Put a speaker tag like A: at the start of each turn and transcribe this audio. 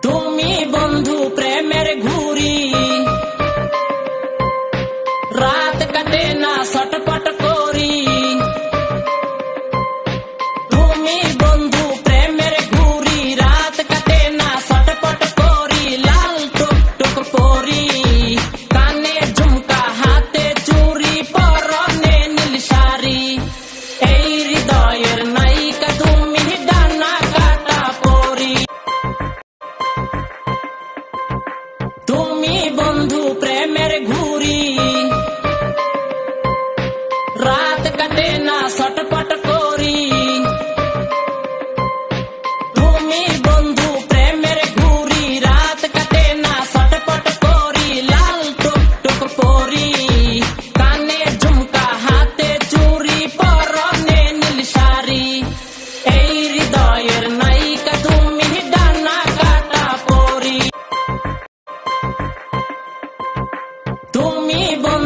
A: ドミ রাত কাটে না সটপট করি তুমি বন্ধু প্রেমের ঘুরি রাত কাটে না সটপট করি লাল টুক টুক পরি কানে ঝুমকা হাতে চুরি পরনে নীল শাড়ি এই হৃদয়ের নায়িকা তুমি ডানা কাটা পরি তুমি বন্ধু